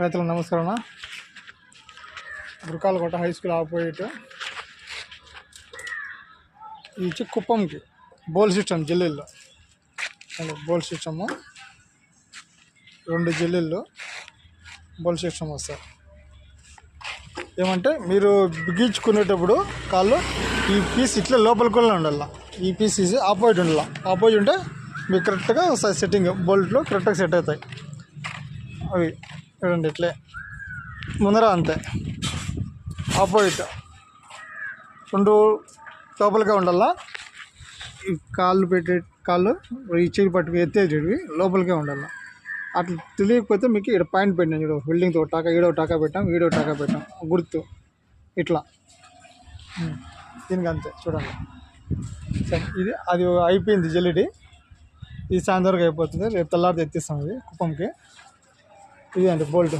రైతులకు నమస్కారం గురకాలకోట high school opposite ఇది వచ్చి కుప్పంకి బోల్ సిస్టమ్ జిల్లీల్లో. బోల్ సిస్టము రెండు జిల్లీల్లో బోల్ సిస్టమ్ వస్తారు ఏమంటే మీరు బిగించుకునేటప్పుడు కాళ్ళు ఈ పీస్ ఇట్లా లోపలికి కూడా ఉండాలి. ఈ పీస్ ఆపోజిట్ ఉండాలి. ఆపోజిట్ ఉంటే మీకు కరెక్ట్గా సెట్టింగ్ బోల్ట్లో కరెక్ట్గా సెట్ అవుతాయి. అవి చూడండి ఇట్లే. ముందర అంతే. ఆపోజిట్ రెండు లోపలిగా ఉండాలా? ఈ కాళ్ళు పెట్టే కాళ్ళు ఈ చేయి పట్టుకు ఎత్తేటివి లోపలికే ఉండాలి? అట్లా తెలియకపోతే మీకు ఇక్కడ పాయింట్ పెట్టాను చూడు బిల్డింగ్తో టాకా ఈడో టాకా పెట్టాం ఈడో టాకా పెట్టాం. గుర్తు. ఇట్లా. దీనికి అంతే చూడండి. సరే ఇది అది అయిపోయింది జల్లిడి ఇది సాయంత్రం అయిపోతుంది. రేపు తెల్లారితే ఎత్తిస్తాం ఇది కుప్పంకి. ఇది అండి బోల్ట్.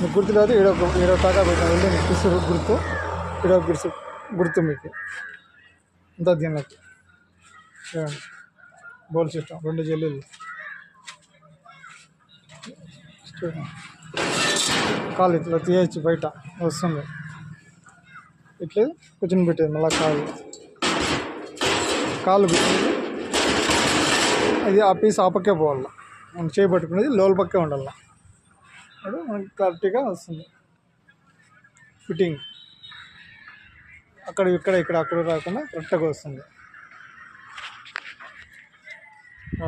మీకు గుర్తు లేదు ఏడో ఈడో టాకా పెట్టాం వెళ్ళి పిసు గుర్తు ఈడో పిసు గుర్తు మీకు. అంతా దీనికి బోల్ సిస్టమ్ రెండు జల్లీలు. కాలు ఇట్లా తీయచ్చు బయట వస్తుంది. ఇట్లే కూర్చొని పెట్టేది మళ్ళీ కాలు. కాలు పెట్టింది. అది ఆ పీస్ ఆ పక్కే పోవాలి. మనం చేయబట్టుకునేది లోల్ పక్కే ఉండాలి. అప్పుడు మనకి క్లారిటీగా వస్తుంది. ఫిట్టింగ్ అక్కడ ఇక్కడ ఇక్కడ అక్కడ రాకుండా కరెక్ట్గా వస్తుంది.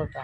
ఓకే.